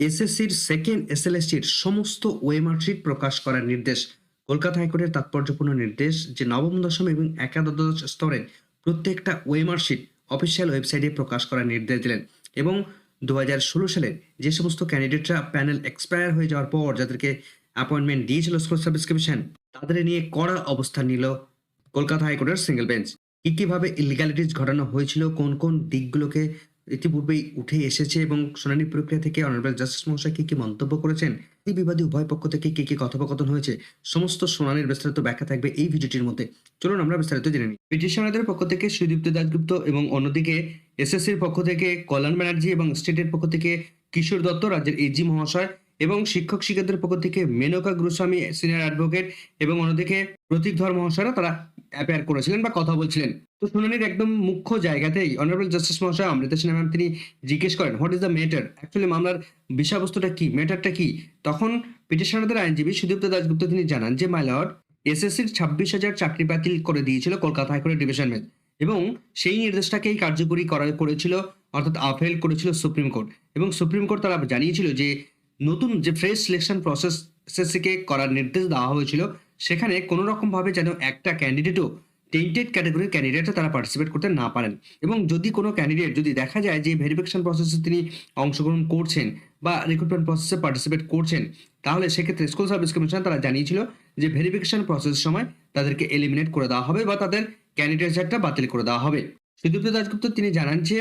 এসএসসির সেকেন্ড এসএলএসটির সমস্ত OMR sheet প্রকাশ করার নির্দেশ। কলকাতা হাইকোর্টের তাৎপর্যপূর্ণ নির্দেশ যে নবম, দশম এবং একাদশ স্তরের প্রত্যেকটা ওএমআর শিট অফিসিয়াল ওয়েবসাইটে প্রকাশ করার নির্দেশ দিলেন এবং দু হাজার ষোলো সালের যে সমস্ত ক্যান্ডিডেটরা প্যানেল এক্সপায়ার হয়ে যাওয়ার পর যাদেরকে অ্যাপয়েন্টমেন্ট দিয়েছিল স্কুল সার্ভিস কমিশন তাদের নিয়ে কড়া অবস্থান নিল কলকাতা হাইকোর্টের সিঙ্গেল বেঞ্চ কি কীভাবে ইলিগালিটিস ঘটানো হয়েছিল, কোন কোন দিকগুলোকে ইতিপূর্বেই উঠে এসেছে এবং শুনানি প্রক্রিয়া থেকে অনারেবল জাস্টিস মহাশয় কি কি মন্তব্য করেছেন? এই বিবাদী উভয় পক্ষ থেকে কি কি কথোপকথন হয়েছে? সমস্ত শুনানির বিস্তারিত ব্যাখ্যা থাকবে এই ভিডিওটির মধ্যে। চলুন আমরা বিস্তারিত জেনে নিই। পিটিশনারদের পক্ষ থেকে সুদীপ্ত দাসগুপ্ত এবং অন্যদিকে এসএসসির পক্ষ থেকে কল্যাণ ব্যানার্জি এবং স্টেটের পক্ষ থেকে কিশোর দত্ত, রাজ্যের এজি মহাশয় এবং শিক্ষক শিক্ষকদের পক্ষ থেকে মেনকা গুরুস্বামী সিনিয়র অ্যাডভোকেট এবং অন্যদিকে প্রতীক ধর মহাশয়রা তারা অ্যাপেয়ার করেছিলেন বা কথা বলছিলেন। তো শুনানির একদম মুখ্য জায়গাতেই অনারেবল জাস্টিস মহাশয় অমৃতা সিনহা ম্যাম তিনি জিজ্ঞেস করেন what is the matter actually মামলার বিষয়বস্তুটা কি? ম্যাটারটা কি? তখন পিটিশনারদের আইনজীবী সুদীপ্ত দাসগুপ্ত তিনি জানান যে মাই লর্ড এসএসসির ছাব্বিশ হাজার চাকরি বাতিল করে দিয়েছিল কলকাতা হাইকোর্টের ডিভিশন বেঞ্চ এবং সেই নির্দেশটাকেই কার্যকরী করা, করেছিল, অর্থাৎ আফেল করেছিল সুপ্রিম কোর্ট এবং সুপ্রিম কোর্ট তারা জানিয়েছিল যে, নতুন যে ফ্রেশ সিলেকশন প্রসেস এসএসসিকে করার নির্দেশ দেওয়া হয়েছিল, সেখানে কোনো রকমভাবে যেন একটা ক্যান্ডিডেটও টেন্টেড ক্যাটাগরির ক্যান্ডিডেটও তারা পার্টিসিপেট করতে না পারেন। এবং যদি কোনো ক্যান্ডিডেট যদি দেখা যায় যে ভেরিফিকেশন প্রসেসে তিনি অংশগ্রহণ করছেন বা রিক্রুটমেন্ট প্রসেসে পার্টিসিপেট করছেন, তাহলে সেক্ষেত্রে স্কুল সার্ভিস কমিশন তারা জানিয়েছিল যে ভেরিফিকেশন প্রসেসের সময় তাদেরকে এলিমিনেট করে দেওয়া হবে বা তাদের ক্যান্ডিডেটটা বাতিল করে দেওয়া হবে। সুদীপ্ত দাসগুপ্ত তিনি জানান যে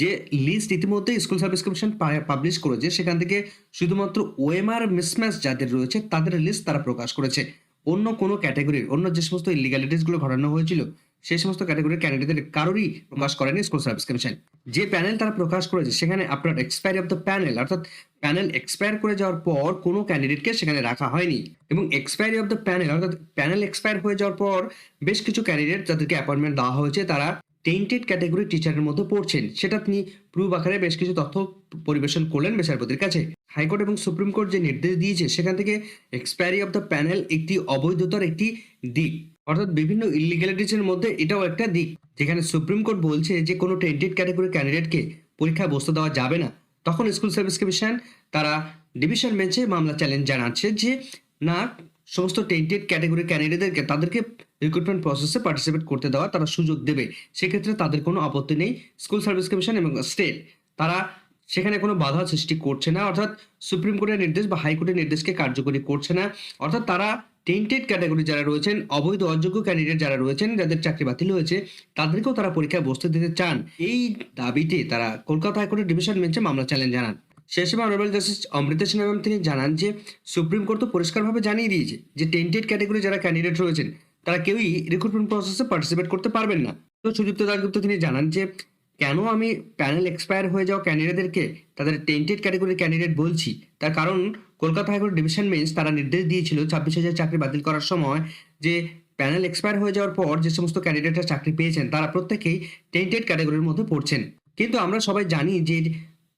যে লিস্ট ইতিমধ্যে স্কুল সার্ভিস কমিশন পাবলিশ করেছে, সেখান থেকে শুধুমাত্র ওএমআর মিসম্যাচ যাদের রয়েছে, তাদের লিস্ট তারা প্রকাশ করেছে। অন্য কোনো ক্যাটাগরির অন্য যে সমস্ত ইলিগ্যালিটিসগুলো ঘটানো হয়েছিল সেই সমস্ত ক্যাটাগরির ক্যান্ডিডেটদের কারোরই প্রকাশ করেনি স্কুল সার্ভিস কমিশন যে প্যানেল তারা প্রকাশ করেছে, সেখানে আপনার এক্সপায়ারি অফ দ্য প্যানেল অর্থাৎ প্যানেল এক্সপায়ার করে যাওয়ার পর কোনো ক্যান্ডিডেটকে সেখানে রাখা হয়নি। এবং এক্সপায়ারি অফ দ্য প্যানেল অর্থাৎ প্যানেল এক্সপায়ার হয়ে যাওয়ার পর বেশ কিছু ক্যান্ডিডেট যাদেরকে অ্যাপয়েন্টমেন্ট দেওয়া হয়েছে, তারা টেন্টেড ক্যাটাগরি টিচারের মধ্যে পড়ছেন। সেটা তিনি প্রুভ আকারে বেশ কিছু তথ্য পরিবেশন করলেন বিচারপতির কাছে। হাইকোর্ট এবং সুপ্রিম কোর্ট যে নির্দেশ দিয়েছে, সেখান থেকে এক্সপায়ারি অফ দ্য প্যানেল একটি অবৈধতার একটি দিক। অর্থাৎ বিভিন্ন ইলিগ্যালিটিসের মধ্যে এটাও একটা দিক। যেখানে সুপ্রিম কোর্ট বলছে যে, কোনো টেন্টেড ক্যাটাগরি ক্যান্ডিডেটকে পরীক্ষায় বসতে দেওয়া যাবে না। তখন স্কুল সার্ভিস কমিশন তারা ডিভিশন বেঞ্চে মামলা চ্যালেঞ্জ জানাচ্ছে যে, না সমস্ত টেন্টেড ক্যাটাগরি ক্যান্ডিডেটদেরকে তাদেরকে রিক্রুটমেন্ট প্রসেসে পার্টিসিপেট করতে দেওয়া তারা সুযোগ দেবে। সেক্ষেত্রে তাদের কোনো আপত্তি নেই। স্কুল সার্ভিস কমিশন এবং স্টেট তারা সেখানে কোনো বাধা সৃষ্টি করছে না। অর্থাৎ সুপ্রিম কোর্টের নির্দেশ বা হাইকোর্টের নির্দেশকে কার্যকরী করছে না। অর্থাৎ তারা টেন্টেড ক্যাটাগরি যারা রয়েছেন, অবৈধ অযোগ্য ক্যান্ডিডেট যারা রয়েছেন, যাদের চাকরি বাতিল হয়েছে, তাদেরকেও তারা পরীক্ষায় বসতে দিতে চান। এই দাবিতে তারা কলকাতা হাইকোর্টের ডিভিশন বেঞ্চে মামলা চ্যালেঞ্জ জানান। শেষ সময় honourable justice Amrita Sinha ma'am তিনি জানান যে সুপ্রিম কোর্ট তো পরিষ্কারভাবে জানিয়ে দিয়েছে যে টেন্টেড ক্যাটাগরি যারা ক্যান্ডিডেট রয়েছেন, তারা কেউই রিক্রুটমেন্ট প্রসেসে পার্টিসিপেট করতে পারবেন না। তো সুদীপ্ত দাসগুপ্ত তিনি জানান যে, কেন আমি প্যানেল এক্সপায়ার হয়ে যাওয়া ক্যান্ডিডেটদেরকে তাদের টেন্টেড ক্যাটাগরির ক্যান্ডিডেট বলছি? তার কারণ, কলকাতা হাইকোর্ট ডিভিশন বেঞ্চ তারা নির্দেশ দিয়েছিল ছাব্বিশ হাজার চাকরি বাতিল করার সময় যে প্যানেল এক্সপায়ার হয়ে যাওয়ার পর যে সমস্ত ক্যান্ডিডেটরা চাকরি পেয়েছেন, তারা প্রত্যেকেই টেন্টেড ক্যাটাগরির মধ্যে পড়ছেন। কিন্তু আমরা সবাই জানি যে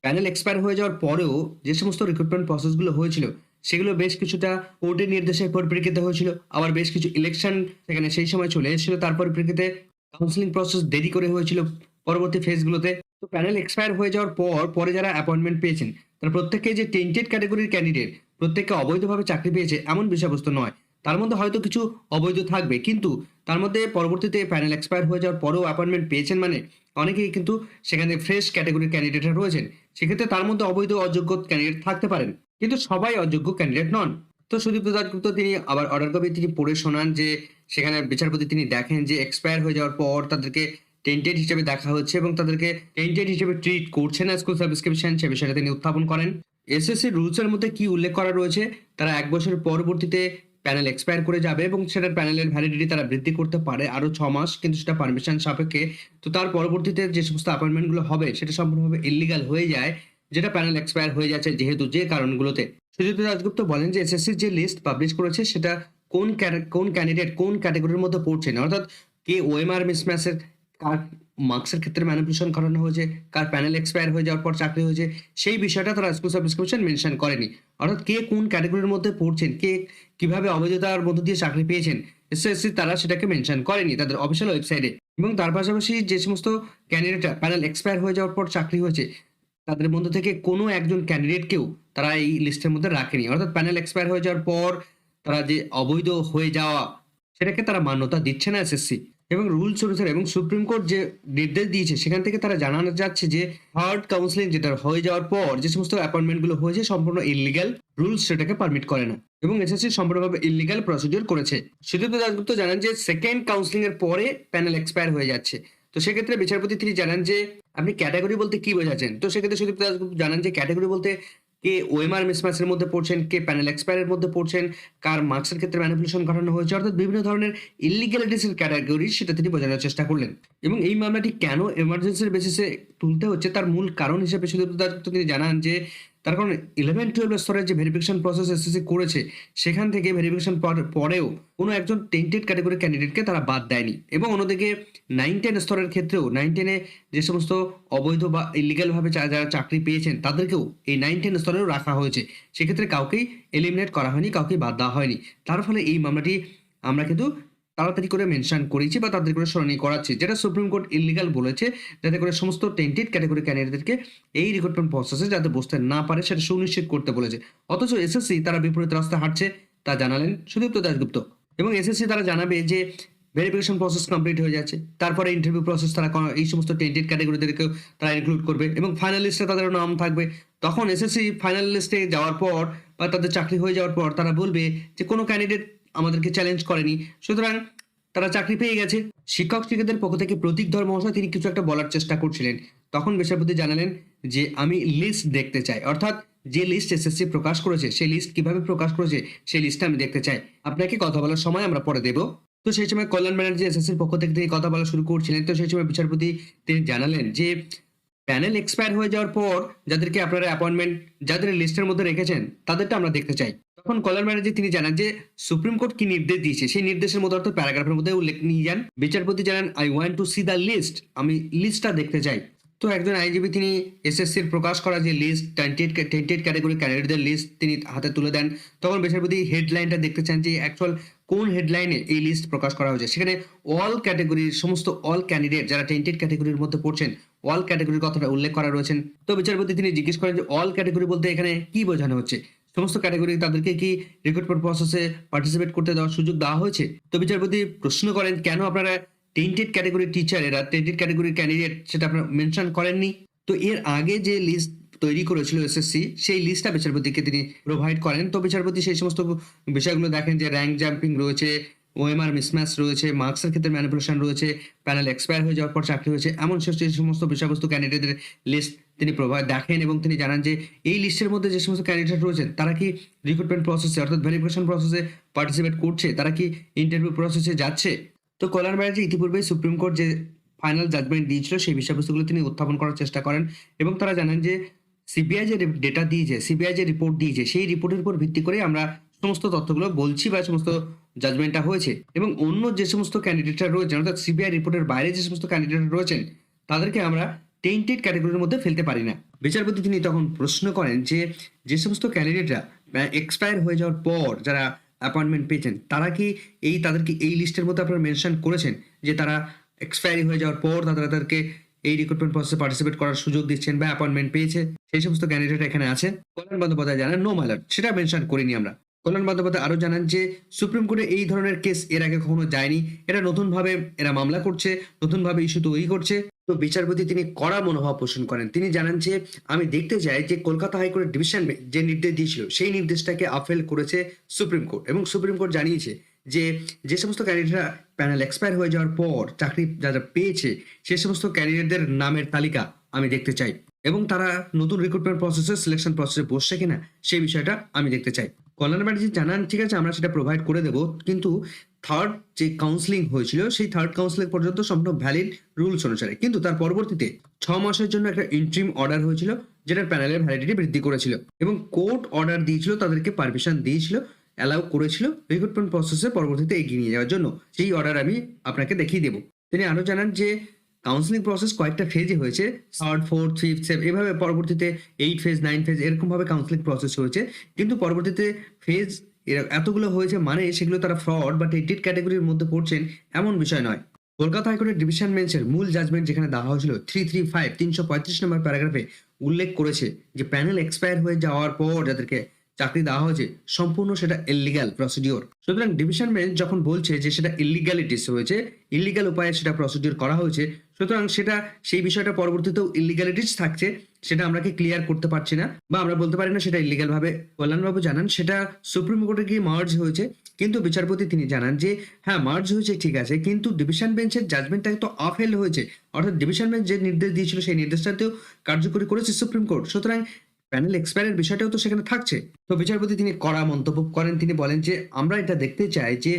প্যানেল এক্সপায়ার হয়ে যাওয়ার পরেও যে সমস্ত রিক্রুটমেন্ট প্রসেসগুলো হয়েছিল, সেগুলো বেশ কিছুটা কোর্টের নির্দেশের পরিপ্রেক্ষিতে হয়েছিল। আবার বেশ কিছু ইলেকশন সেখানে সেই সময় চলে এসেছিল। তার পরিপ্রেক্ষিতে কাউন্সিলিং প্রসেস দেরি করে হয়েছিল পরবর্তী ফেজগুলোতে তো প্যানেল এক্সপায়ার হয়ে যাওয়ার পর, পরে যারা অ্যাপয়েন্টমেন্ট পেয়েছেন, তারা প্রত্যেকে যে টেন্টেড ক্যাটাগরির ক্যান্ডিডেট প্রত্যেককে অবৈধভাবে চাকরি পেয়েছে, এমন বিষয়বস্তু নয়। তার মধ্যে হয়তো কিছু অবৈধ থাকবে, কিন্তু তার মধ্যে পরবর্তীতে প্যানেল এক্সপায়ার হয়ে যাওয়ার পরেও অ্যাপয়েন্টমেন্ট পেয়েছেন মানে অনেকেই কিন্তু সেখানে ফ্রেশ ক্যাটাগরির ক্যান্ডিডেটরা রয়েছেন। সেক্ষেত্রে তার মধ্যে অবৈধ অযোগ্য ক্যান্ডিডেট থাকতে পারেন। কিন্তু সবাই অযোগ্য ক্যান্ডিডেট নন। তো সুদীপ্ত দাসগুপ্ত তিনি আবার অর্ডার কপি তিনি পড়ে শোনান যে সেখানে বিচারপতি তিনি দেখেন যে এক্সপায়ার হয়ে যাওয়ার পর তাদেরকে টেন্টেড হিসেবে দেখা হচ্ছে এবং তাদেরকে টেন্টেড হিসেবে ট্রিট করছে না স্কুল সার্ভিস কমিশন সে বিষয়টা তিনি উত্থাপন করেন। এসএসসি রুলসের মধ্যে কি উল্লেখ করা রয়েছে? তারা এক বছর পরবর্তীতে প্যানেল এক্সপায়ার করে যাবে এবং সেটার প্যানেলের ভ্যালিডিটি তারা বৃদ্ধি করতে পারে আরও ছ মাস, কিন্তু সেটা পারমিশন সাপেক্ষে। তো তার পরবর্তীতে যে সমস্ত অ্যাপয়েন্টমেন্টগুলো হবে, সেটা সম্পূর্ণভাবে ইলিগাল হয়ে যায়, যেটা প্যানেল এক্সপায়ার হয়ে যাচ্ছে যেহেতু যে কারণগুলোতে। সুজিত রাজগুপ্ত বলেন যে এসএসসির যে লিস্ট পাবলিশ করেছে, সেটা কোন কোন ক্যান্ডিডেট কোন ক্যাটাগরির মধ্যে পড়ছে না? অর্থাৎ কে ওএমআর মিসম্যাচের মার্কসের ক্ষেত্রে ম্যানিপুলেশন করানো হয়েছে, কার প্যানেল এক্সপায়ার হয়ে যাওয়ার পর চাকরি হয়েছে, সেই বিষয়টা তারা স্কুল সার্ভিস কমিশন মেনশন করেনি। অর্থাৎ কে কোন ক্যাটাগরির মধ্যে পড়ছেন, কে কীভাবে অবৈধতার মধ্য দিয়ে চাকরি পেয়েছেন এসএসসি তারা সেটাকে মেনশন করেনি তাদের অফিসিয়াল ওয়েবসাইটে এবং তার পাশাপাশি যে সমস্ত ক্যান্ডিডেটরা প্যানেল এক্সপায়ার হয়ে যাওয়ার পর চাকরি হয়েছে, তাদের মধ্য থেকে কোনো একজন ক্যান্ডিডেটকেও তারা এই লিস্টের মধ্যে রাখেনি। অর্থাৎ প্যানেল এক্সপায়ার হয়ে যাওয়ার পর তারা যে অবৈধ হয়ে যাওয়া, সেটাকে তারা মান্যতা দিচ্ছে না এসএসসি এবং রুলস অনুসারে, এবং সুপ্রিম কোর্ট যে নির্দেশ দিয়েছে, সেখান থেকে তারা জানানো যাচ্ছে যে থার্ড কাউন্সিলিং যেটা হয়ে যাওয়ার পর যে সমস্ত অ্যাপয়েন্টমেন্টগুলো হয়েছে, সম্পূর্ণ ইলিগাল রুলস সেটাকে পারমিট করে না। এবং এসএসসি সম্পূর্ণভাবে ইলিগাল প্রসিডিওর করেছে। সুদীপ্ত দাসগুপ্ত জানান যে সেকেন্ড কাউন্সিলিং এর পরে প্যানেল এক্সপায়ার হয়ে যাচ্ছে। তো সেক্ষেত্রে বিচারপতি তিনি জানান যে, আপনি ক্যাটাগরি বলতে কি বোঝাচ্ছেন? তো সেক্ষেত্রে সুদীপ্ত দাসগুপ্ত জানান যে ক্যাটাগরি বলতে কে ওএমআর মিসম্যাচের মধ্যে পড়ছেন, কে প্যানেল এক্সপায়ারের মধ্যে পড়ছেন, কার মার্কসের ক্ষেত্রে ম্যানিপুলেশন ঘটানো হয়েছে, অর্থাৎ বিভিন্ন ধরনের ইলিগ্যালিটিসের ক্যাটাগরি সেটা তিনি বোঝানোর চেষ্টা করলেন। এবং এই মামলাটি কেন এমার্জেন্সির বেসিসে তুলতে হচ্ছে, তার মূল কারণ হিসেবে শুধু তিনি জানান যে তার কারণ ইলেভেন টুয়েলভ স্তরের যে ভেরিফিকেশন প্রসেস এসএসসি করেছে, সেখান থেকে ভেরিফিকেশন পরেও কোনো একজন টেন্টেড ক্যাটাগরি ক্যান্ডিডেটকে তারা বাদ দেয়নি। এবং অন্যদিকে নাইন টেন স্তরের ক্ষেত্রেও নাইন টেনে যে সমস্ত অবৈধ বা ইলিগালভাবে যারা চাকরি পেয়েছেন, তাদেরকেও এই নাইন টেন স্তরেও রাখা হয়েছে। সেক্ষেত্রে কাউকেই এলিমিনেট করা হয়নি কাউকে বাদ দেওয়া হয়নি। তার ফলে এই মামলাটি আমরা কিন্তু তাড়াতাড়ি করে মেনশন করেছি বা তাদের করে স্মরণীয় করাচ্ছি। যেটা সুপ্রিম কোর্ট ইলিগাল বলেছে, যাতে করে সমস্ত টেন্টেড ক্যাটাগরি ক্যান্ডিডেটদেরকে এই রিক্রুটমেন্ট প্রসেসে যাতে বসতে না পারে, সেটা সুনিশ্চিত করতে বলেছে। অথচ এসএসসি তারা বিপরীত রাস্তা হাঁটছে, তা জানালেন সুদীপ্ত দাসগুপ্ত এবং এসএসসি তারা জানাবে যে ভেরিফিকেশন প্রসেস কমপ্লিট হয়ে যাচ্ছে, তারপরে ইন্টারভিউ প্রসেস তারা এই সমস্ত টেন্টেড ক্যাটাগরিদেরকেও তারা ইনক্লুড করবে এবং ফাইনাল লিস্টে তাদের নাম থাকবে। তখন এসএসসি ফাইনাল লিস্টে যাওয়ার পর বা তাদের চাকরি হয়ে যাওয়ার পর তারা বলবে যে কোনো ক্যান্ডিডেট আমাদেরকে চ্যালেঞ্জ করেনি। সুতরাং তারা চাকরি পেয়ে গেছে। শিক্ষক শিক্ষকদের পক্ষ থেকে প্রতীক ধর মহাশয় তিনি কিছু একটা বলার চেষ্টা করছিলেন। তখন বিচারপতি জানালেন যে, আমি লিস্ট দেখতে চাই। অর্থাৎ যে লিস্ট এসএসসি প্রকাশ করেছে, সেই লিস্ট কীভাবে প্রকাশ করেছে, সেই লিস্টটা আমি দেখতে চাই। আপনাকে কথা বলার সময় আমরা পরে দেব। তো সেই সময় কল্যাণ ব্যানার্জি এসএসসির পক্ষ থেকে তিনি কথা বলা শুরু করছিলেন। তো সেই সময় বিচারপতি তিনি জানালেন যে, প্যানেল এক্সপায়ার হয়ে যাওয়ার পর যাদেরকে আপনারা অ্যাপয়েন্টমেন্ট যাদের লিস্টের মধ্যে রেখেছেন, তাদেরটা আমরা দেখতে চাই। তখন কল্যাণ ব্যানার্জি তিনি জানান যে, সুপ্রিম কোর্ট কি নির্দেশ দিয়েছে? সেই নির্দেশের মধ্যে অর্থ প্যারাগ্রাফের মধ্যে উল্লেখ নিয়ে যান। বিচারপতি জানান I want to see the list আমি লিস্টটা দেখতে চাই। তো একজন আইনজীবী তিনি এসএসসির প্রকাশ করা যে লিস্ট টেন্টেড টেন্টেড ক্যাটাগরি ক্যান্ডিডেটদের লিস্ট তিনি হাতে তুলে দেন। তখন বিচারপতি হেডলাইনটা দেখতে চান যে অ্যাকচুয়াল কোন হেডলাইনে এই লিস্ট প্রকাশ করা হয়েছে? সেখানে অল ক্যাটাগরির সমস্ত অল ক্যান্ডিডেট যারা টেন্টেড ক্যাটাগরির মধ্যে পড়ছেন অল ক্যাটাগরির কথাটা উল্লেখ করা রয়েছেন। তো বিচারপতি তিনি জিজ্ঞেস করেন যে অল ক্যাটাগরি বলতে এখানে কি বোঝানো হচ্ছে? সমস্ত ক্যাটাগরি তাদেরকে কি রিক্রুটমেন্ট প্রসেসে পার্টিসিপেট করতে দেওয়ার সুযোগ দেওয়া হয়েছে? তো বিচারপতি প্রশ্ন করেন, কেন আপনারা টেন্টেড ক্যাটাগরির টিচার এরা টেন্টেড ক্যাটাগরির ক্যান্ডিডেট সেটা আপনারা মেনশন করেননি? তো এর আগে যে লিস্ট তৈরি করেছিল এসএসসি সেই লিস্টটা বিচারপতিকে তিনি প্রোভাইড করেন। তো বিচারপতি সেই সমস্ত বিষয়গুলো দেখেন যে র্যাঙ্ক জাম্পিং রয়েছে ওএমআর মিসম্যাচ রয়েছে মার্কসের ক্ষেত্রে ম্যানিপুলেশন রয়েছে প্যানেল এক্সপায়ার হয়ে যাওয়ার পর চাকরি হয়েছে, এমন সমস্ত বিষয়বস্তু ক্যান্ডিডেটের লিস্ট তিনি দেখেন এবং তিনি জানান যে এই লিস্টের মধ্যে যে সমস্ত ক্যান্ডিডেট রয়েছেন, তারা কি রিক্রুটমেন্ট প্রসেসে অর্থাৎ ভেরিফিকেশন প্রসেসে পার্টিসিপেট করছে? তারা কি ইন্টারভিউ প্রসেসে যাচ্ছে? তো কল্যাণ ব্যানার্জি ইতিপূর্বে সুপ্রিম কোর্ট যে ফাইনাল জাজমেন্ট দিয়েছিল, সেই বিষয়বস্তুগুলো তিনি উত্থাপন করার চেষ্টা করেন এবং তারা জানেন যে সিবিআই যে ডেটা দিয়েছে সিবিআই যে রিপোর্ট দিয়েছে, সেই রিপোর্টের উপর ভিত্তি করে আমরা সমস্ত তথ্যগুলো বলছি বা সমস্ত জাজমেন্টটা হয়েছে এবং অন্য যে সমস্ত ক্যান্ডিডেটরা রয়েছেন, অর্থাৎ সিবিআই রিপোর্টের বাইরে যে সমস্ত ক্যান্ডিডেট রয়েছেন, তাদেরকে আমরা টেন্টেড ক্যাটাগরির মধ্যে ফেলতে পারি না। বিচারপতি তিনি তখন প্রশ্ন করেন যে যে সমস্ত ক্যান্ডিডেটরা এক্সপায়ার হয়ে যাওয়ার পর যারা অ্যাপয়েন্টমেন্ট পেয়েছেন, তারা কি এই, তাদেরকে এই লিস্টের মধ্যে আপনারা মেনশন করেছেন? যে তারা এক্সপায়ারি হয়ে যাওয়ার পর তারা তাদেরকে এই রিক্রুটমেন্ট প্রসেসে পার্টিসিপেট করার সুযোগ দিচ্ছেন বা অ্যাপয়েন্টমেন্ট পেয়েছে? সেই সমস্ত ক্যান্ডিডেট এখানে আছে। কল্যাণ বন্দ্যোপাধ্যায় জানান নো মাইলট সেটা মেনশন করিনি আমরা। কল্যাণ বন্দ্যোপাধ্যায় আরও জানান যে সুপ্রিম কোর্টে এই ধরনের কেস এর আগে কখনো যায়নি। এটা নতুনভাবে এরা মামলা করছে, নতুনভাবে ইস্যু তৈরি করছে। তো বিচারপতি তিনি কড়া মনোভাব পোষণ করেন। তিনি জানান যে, আমি দেখতে চাই যে কলকাতা হাইকোর্টের ডিভিশন যে নির্দেশ দিয়েছিল, সেই নির্দেশটাকে আফেল করেছে সুপ্রিম কোর্ট। এবং সুপ্রিম কোর্ট জানিয়েছে যে যে সমস্ত ক্যান্ডিডেটরা প্যানেল এক্সপায়ার হয়ে যাওয়ার পর চাকরি যারা পেয়েছে, সে সমস্ত ক্যান্ডিডেটদের নামের তালিকা আমি দেখতে চাই। এবং তারা নতুন রিক্রুটমেন্ট প্রসেসে সিলেকশন প্রসেসে বসছে কিনা, সেই বিষয়টা আমি দেখতে চাই। কল্যাণ ব্যানার্জি জানান, ঠিক আছে, আমরা সেটা প্রোভাইড করে দেবো। কিন্তু থার্ড যে কাউন্সিলিং হয়েছিল, সেই থার্ড কাউন্সিলিং পর্যন্ত সম্পূর্ণ ভ্যালিড রুলস অনুসারে। কিন্তু তার পরবর্তীতে ছ মাসের জন্য একটা ইন্ট্রিম অর্ডার হয়েছিল, যেটার প্যানেলের ভ্যালিডিটি বৃদ্ধি করেছিল এবং কোর্ট অর্ডার দিয়েছিল, তাদেরকে পারমিশন দিয়েছিল অ্যালাউ করেছিল রিক্রুটমেন্ট প্রসেসে পরবর্তীতে এগিয়ে নিয়ে যাওয়ার জন্য। সেই অর্ডার আমি আপনাকে দেখিয়ে দেবো। তিনি আরও জানান যে কাউন্সিলিং প্রসেস কয়েকটা ফেজে হয়েছে থার্ড ফোর্থ ফিফথ সেভ এভাবে পরবর্তীতে এইট ফেজ নাইন ফেজ এরকমভাবে কাউন্সিলিং প্রসেস হয়েছে। কিন্তু পরবর্তীতে ফেজ এতগুলো হয়েছে মানে সেগুলো তারা ফ্রড বা টেন্টেড ক্যাটাগরির মধ্যে পড়ছেন এমন বিষয় নয়। কলকাতা হাইকোর্টের ডিভিশন বেঞ্চের মূল জাজমেন্ট যেখানে দেওয়া হয়েছিল থ্রি থ্রি ফাইভ তিনশো পঁয়ত্রিশ নম্বর প্যারাগ্রাফে উল্লেখ করেছে যে প্যানেল এক্সপায়ার হয়ে যাওয়ার পর যাদেরকে চাকরি দেওয়া হয়েছে, সম্পূর্ণ সেটা ইলিগাল প্রসিডিওর সুতরাং ডিভিশন বেঞ্চ যখন বলছে যে সেটা ইলিগালিটিস হয়েছে ইলিগাল উপায়ে সেটা প্রসিডিওর করা হয়েছে সুতরাং সেটা সেই বিষয়টা পরবর্তীতেও ইলিগালিটিস থাকছে, সেটা আমরা কি ক্লিয়ার করতে পারছি না, বা আমরা বলতে পারি না সেটা ইলিগাল ভাবে কল্যাণবাবু জানান, সেটা সুপ্রিম কোর্টে গিয়ে মার্জ হয়েছে। কিন্তু বিচারপতি তিনি জানান যে হ্যাঁ মার্জ হয়েছে, ঠিক আছে, কিন্তু ডিভিশন বেঞ্চের জাজমেন্টটা তো আফেল হয়েছে। অর্থাৎ ডিভিশন বেঞ্চ যে নির্দেশ দিয়েছিল, সেই নির্দেশটাতেও কার্যকরী করেছে সুপ্রিম কোর্ট। সুতরাং প্যানেল এক্সপায়ারের বিষয়টাও তো সেখানে থাকছে। তো বিচারপতি তিনি কড়া মন্তব্য করেন, তিনি বলেন যে, আমরা এটা দেখতে চাই যে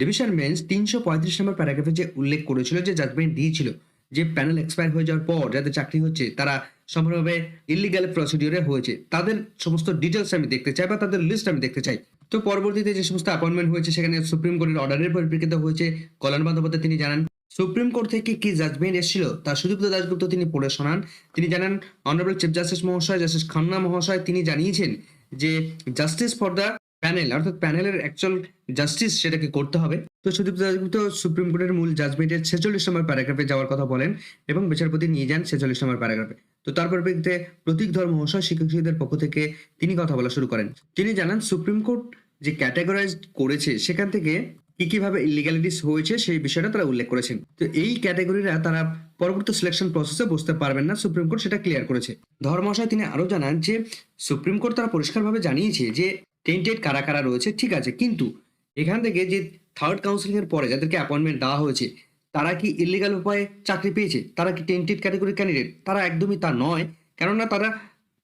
ডিভিশন বেঞ্চ তিনশো পঁয়ত্রিশ নম্বর প্যারাগ্রাফে যে উল্লেখ করেছিল, যে জাজমেন্ট দিয়েছিল যে প্যানেল এক্সপায়ার হয়ে যাওয়ার পর যাদের চাকরি হচ্ছে, তারা সম্পূর্ণভাবে ইলিগাল প্রসিডিওরে হয়েছে। তাদের সমস্ত ডিটেলস আমি দেখতে চাই বা তাদের লিস্ট আমি দেখতে চাই। তো পরবর্তীতে যে সমস্ত অ্যাপয়েন্টমেন্ট হয়েছে, সেখানে সুপ্রিম কোর্টের অর্ডারের পরিপ্রেক্ষিতে হয়েছে। কল্যাণ বন্দ্যোপাধ্যায় তিনি জানান সুপ্রিম কোর্ট থেকে কি জাজমেন্ট এসেছিল? তা সুদীপ্ত দাসগুপ্ত তিনি পড়ে শোনান। তিনি জানান অনারেবল চিফ জাস্টিস মহাশয় জাস্টিস খান্না মহাশয় তিনি জানিয়েছেন যে জাস্টিস ফর দ্য প্যানেল, অর্থাৎ প্যানেলের অ্যাকচুয়াল জাস্টিস সেটাকে করতে হবে। তো সুদীপ্ত দাসগুপ্ত সুপ্রিম কোর্টের মূল জাজমেন্টের ছেচল্লিশ নম্বর প্যারাগ্রাফে যাওয়ার কথা বলেন এবং বিচারপতি নিয়ে যান ছেচল্লিশ নম্বর প্যারাগ্রাফে তো তার পরিপ্রেক্ষিতে প্রতীক ধর মহাশয় শিক্ষক পক্ষ থেকে তিনি কথা বলা শুরু করেন। তিনি জানান, সুপ্রিম কোর্ট যে ক্যাটাগরাইজ করেছে, সেখান থেকে কি কীভাবে ইলিগ্যালিটিস হয়েছে সেই বিষয়টা তারা উল্লেখ করেছেন। তো এই ক্যাটাগরিরা তারা পরবর্তী সিলেকশন প্রসেসে বসতে পারবেন না, সুপ্রিম কোর্ট সেটা ক্লিয়ার করেছে। ধর্মশয় তিনি আরও জানান যে, সুপ্রিম কোর্ট তারা পরিষ্কারভাবে জানিয়েছে যে টেন্টেড কারা কারা রয়েছে, ঠিক আছে, কিন্তু এখান থেকে যে থার্ড কাউন্সিলিং এর পরে যাদেরকে অ্যাপয়েন্টমেন্ট দেওয়া হয়েছে, তারা কি ইলিগাল উপায়ে চাকরি পেয়েছে? তারা কি টেন্টেড ক্যাটাগরি ক্যান্ডিডেট তারা একদমই তা নয়, কেননা তারা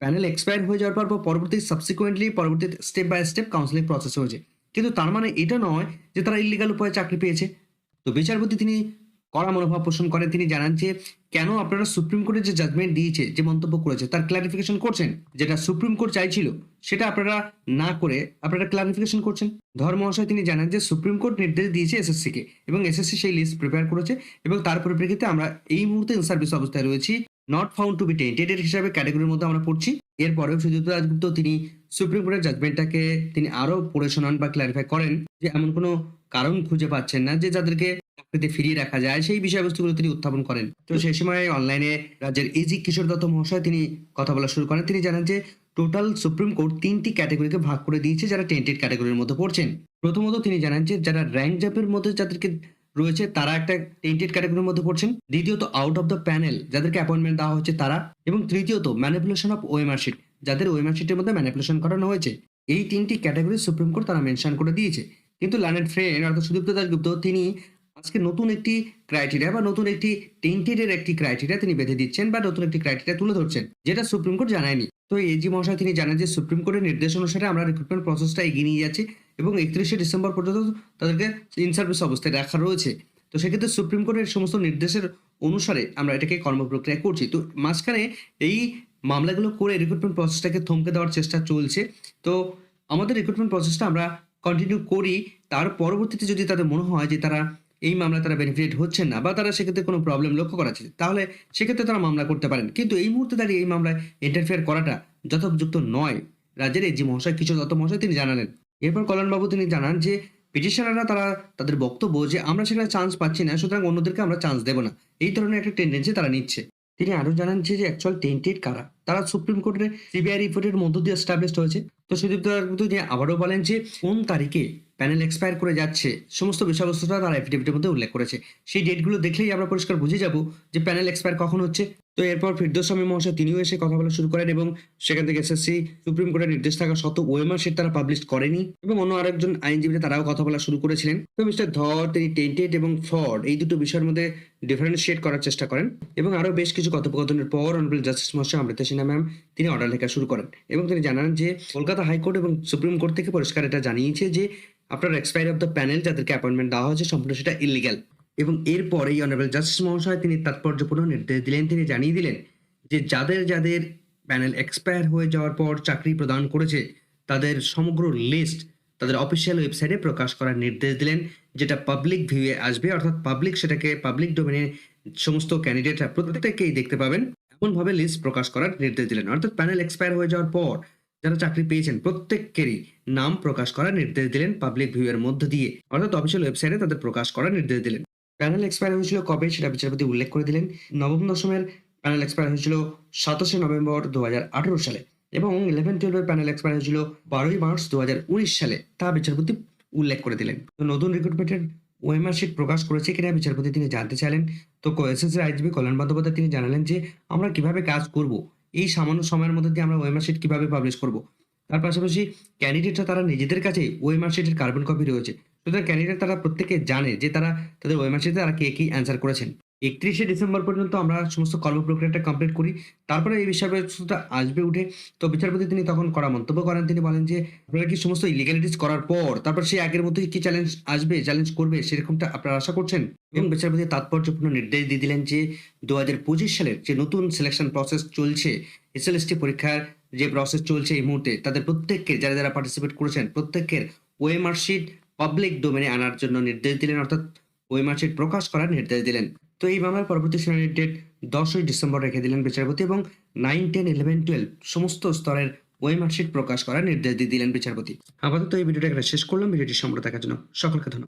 প্যানেল এক্সপায়ার হয়ে যাওয়ার পর পরবর্তী সাবসিকুয়েন্টলি পরবর্তী step by step counselling process হয়েছে। কিন্তু তার মানে এটা নয় যে তারা ইলিগাল উপায়ে চাকরি পেয়েছে। তো বিচারপতি তিনি কড়া মনোভাব পোষণ করেন। তিনি জানান যে, কেন আপনারা সুপ্রিম কোর্টের যে জাজমেন্ট দিয়েছে, যে মন্তব্য করেছে, তার ক্লারিফিকেশন করছেন? যেটা সুপ্রিম কোর্ট চাইছিল, সেটা আপনারা না করে আপনারা ক্লারিফিকেশন করছেন? ধর মহাশয় তিনি জানান যে সুপ্রিম কোর্ট নির্দেশ দিয়েছে এসএসসি কে এবং এসএসসি সেই লিস্ট প্রিপেয়ার করেছে এবং তার পরিপ্রেক্ষিতে আমরা এই মুহূর্তে ইন সার্ভিস অবস্থায় রয়েছি not found to be tainted হিসাবে ক্যাটাগরির মধ্যে আমরা পড়ছি। এরপরেও সুদীপ্ত রাজগুপ্ত তিনি সুপ্রিম কোর্টের জাজমেন্টটাকে তিনি আরও পড়ে শোনান বা ক্লারিফাই করেন যে, এমন কোনো কারণ খুঁজে পাচ্ছেন না যে, যাদেরকে চাকরিতে ফিরিয়ে রাখা যায়, সেই বিষয়বস্তুগুলো তিনি উত্থাপন করেন। তো সেই সময় অনলাইনে রাজ্যের এজি কিশোর দত্ত মহাশয় তিনি কথা বলা শুরু করেন। তিনি জানান যে, টোটাল সুপ্রিম কোর্ট তিনটি ক্যাটাগরিকে ভাগ করে দিয়েছে যারা টেন্টেড ক্যাটাগরির মধ্যে পড়ছেন। প্রথমত তিনি জানান যে, যারা র্যাঙ্ক জাপের মধ্যে যাদেরকে রয়েছে, তারা একটা টেন্টেড ক্যাটাগরির মধ্যে পড়ছেন। দ্বিতীয়ত, আউট অফ দ্য প্যানেল যাদেরকে অ্যাপয়েন্টমেন্ট দেওয়া হচ্ছে তারা। এবং তৃতীয়ত, ম্যানিপুলেশন অফ ওএমআর শিট, যাদের ওএমআর শিটের মধ্যে ম্যানিপুলেশন করানো হয়েছে। এই তিনটি ক্যাটাগরি সুপ্রিম কোর্ট তারা মেনশন করে দিয়েছে। কিন্তু লার্নেড ফ্রেন্ড অর্থাৎ সুদীপ্ত দাসগুপ্ত তিনি আজকে নতুন একটি ক্রাইটেরিয়া বা নতুন একটি টেন্টেডের একটি ক্রাইটেরিয়া তিনি বেঁধে দিচ্ছেন বা নতুন একটি ক্রাইটেরিয়া তুলে ধরছেন, যেটা সুপ্রিম কোর্ট জানায়নি। তো এজি মহাশয় তিনি জানান যে সুপ্রিম কোর্টের নির্দেশ অনুসারে আমরা রিক্রুটমেন্ট প্রসেসটা এগিয়ে নিয়ে যাচ্ছি এবং একত্রিশে ডিসেম্বর পর্যন্ত তাদেরকে ইন সার্ভিস অবস্থায় রাখা রয়েছে। তো সেক্ষেত্রে সুপ্রিম কোর্টের সমস্ত নির্দেশের অনুসারে আমরা এটাকে কর্মপ্রক্রিয়া করছি। তো মাঝখানে এই মামলাগুলো করে রিক্রুটমেন্ট প্রসেসটাকে থমকে দেওয়ার চেষ্টা চলছে। তো আমাদের রিক্রুটমেন্ট প্রসেসটা আমরা কন্টিনিউ করি। তার পরবর্তীতে যদি তাদের মনে হয় যে তারা এই মামলা তারা বেনিফিট হচ্ছেন না বা তারা সেক্ষেত্রে কোনো প্রবলেম লক্ষ্য করা করাচ্ছে তাহলে সেক্ষেত্রে তারা মামলা করতে পারেন। কিন্তু এই মুহূর্তে দাঁড়িয়ে এই মামলায় ইন্টারফেয়ার করাটা যথোপযুক্ত নয়। রাজ্যের যে মহাশয় কিশোর দত্ত মহাশয় তিনি জানালেন। এরপর কল্যাণবাবু তিনি জানান যে পিটিশনাররা তারা তাদের বক্তব্য যে, আমরা সেখানে চান্স পাচ্ছি না, সুতরাং অন্যদেরকে আমরা চান্স দেবো না। এই ধরনের একটা টেন্ডেন্সি তারা নিচ্ছে। তিনি আরও জানান যে অ্যাকচুয়াল টেন্টেড কারা? তারা সুপ্রিম কোর্টের সিবিআই রিপোর্টের মধ্য দিয়ে এস্টাবলিশড হয়েছে। তো সুদীপ্ত দাশগুপ্ত তিনি আবারও বলেন যে, কোন তারিখে প্যানেল এক্সপায়ার করে যাচ্ছে। সমস্ত বিষয়বস্তুটা তারা এফিডেভিটের মধ্যে উল্লেখ করেছে। সেই ডেটগুলো দেখলেই আমরা পরিষ্কার বুঝে যাব যে প্যানেল এক্সপায়ার কখন হচ্ছে। তো এরপর ফিরদোস্বামী মহাশয় তিনিও এসে কথা বলা শুরু করেন এবং সেখান থেকে এসএসসি সুপ্রিম কোর্টের নির্দেশ থাকা সত্ত্বেও ওএমআর শিট তারা পাবলিশ করেনি এবং অন্য আরেকজন আইনজীবীরা তারাও কথা বলা শুরু করেছিলেন। তো মিস্টার ধর, তিনি টেন্টেড এবং ফ্রড এই দুটো বিষয়ের মধ্যে ডিফারেন্সিয়েট করার চেষ্টা করেন এবং আরও বেশ কিছু কথোপকথনের পর অনারেবল জাস্টিস মহাশয় অমৃতা সিনহা ম্যাম তিনি অর্ডার লেখা শুরু করেন এবং তিনি জানান যে কলকাতা হাইকোর্ট এবং সুপ্রিম কোর্ট থেকে পরিষ্কার এটা জানিয়েছে যে আপনার এক্সপায়ারি অফ দ্য প্যানেল যাদেরকে অ্যাপয়েন্টমেন্ট দেওয়া হয়েছে, সম্পূর্ণ সেটা ইলিগাল এবং এরপরেই অনারেবল জাস্টিস মহাশয় তিনি তাৎপর্যপূর্ণ নির্দেশ দিলেন, তিনি জানিয়ে দিলেন যে যাদের যাদের প্যানেল এক্সপায়ার হয়ে যাওয়ার পর চাকরি প্রদান করেছে, তাদের সমগ্র লিস্ট তাদের অফিসিয়াল ওয়েবসাইটে প্রকাশ করার নির্দেশ দিলেন, যেটা পাবলিক ভিউয়ে আসবে। অর্থাৎ পাবলিক সেটাকে পাবলিক ডোমেনে সমস্ত ক্যান্ডিডেটরা প্রত্যেককেই দেখতে পাবেন। এমনভাবে লিস্ট প্রকাশ করার নির্দেশ দিলেন। অর্থাৎ প্যানেল এক্সপায়ার হয়ে যাওয়ার পর যারা চাকরি পেয়েছেন, প্রত্যেকেরই নাম প্রকাশ করার নির্দেশ দিলেন পাবলিক ভিউয়ের মধ্য দিয়ে। অর্থাৎ অফিসিয়াল ওয়েবসাইটে তাদের প্রকাশ করার নির্দেশ দিলেন। প্যানেল এক্সপায়ার হয়েছিল কবে সেটা বিচারপতি উল্লেখ করে দিলেন। নবম, দশমের প্যানেল এক্সপায়ার হয়েছিল সাতাশে নভেম্বর দু হাজার আঠারো সালে এবং ইলেভেন টুয়েলভের প্যানেল এক্সপায়ার হয়েছিল বারোই মার্চ দু হাজার উনিশ সালে, তা বিচারপতি উল্লেখ করে দিলেন। তো নতুন রিক্রুটমেন্টের ওএমআর শিট প্রকাশ করেছে কিনা বিচারপতি তিনি জানতে চাইলেন। তো এসএসসি আইজিবি কল্যাণ বন্দ্যোপাধ্যায় তিনি জানালেন যে, আমরা কীভাবে কাজ করব এই সামান্য সময়ের মধ্যে দিয়ে আমরা ওয়েমার শিট কীভাবে পাবলিশ করব? তার পাশাপাশি ক্যান্ডিডেটরা তারা নিজেদের কাছে ওয়েমার শিটের কার্বন কপি রয়েছে। সুতরাং ক্যান্ডিডেট তারা প্রত্যেকে জানে যে তারা তাদের ওয়েমার শিটে তারা কে কী অ্যান্সার করেছেন। একত্রিশে ডিসেম্বর পর্যন্ত আমরা সমস্ত কর্ম প্রক্রিয়াটা কমপ্লিট করি। তারপরে এই বিষয়বস্তুটা আসবে উঠে। তো বিচারপতি তিনি তখন করা মন্তব্য করেন। তিনি বলেন যে, আপনারা কি সমস্ত ইলিগালিটিস করার পর, তারপর সেই আগের মতোই কি চ্যালেঞ্জ আসবে চ্যালেঞ্জ করবে, সেরকমটা আপনারা আশা করছেন? এবং বিচারপতি তাৎপর্যপূর্ণ নির্দেশ দিয়ে দিলেন যে দু হাজার পঁচিশ সালের যে নতুন সিলেকশন প্রসেস চলছে এসএলএসটি পরীক্ষার যে প্রসেস চলছে এই মুহূর্তে, তাদের প্রত্যেককে যারা যারা পার্টিসিপেট করেছেন, প্রত্যেকের ওএমআর শিট পাবলিক ডোমেনে আনার জন্য নির্দেশ দিলেন। অর্থাৎ ওএমআর শিট প্রকাশ করার নির্দেশ দিলেন। তো এই মামলার পরবর্তী শুনানির ডেট দশই ডিসেম্বর রেখে দিলেন বিচারপতি এবং নাইন টেন ইলেভেন টুয়েলভ সমস্ত স্তরের ওই মার্কশিট প্রকাশ করার নির্দেশ দিয়ে দিলেন বিচারপতি। আপাতত এই ভিডিওটা এখানে শেষ করলাম। ভিডিওটি সম্পর্কে দেখার জন্য সকলকে ধন্যবাদ।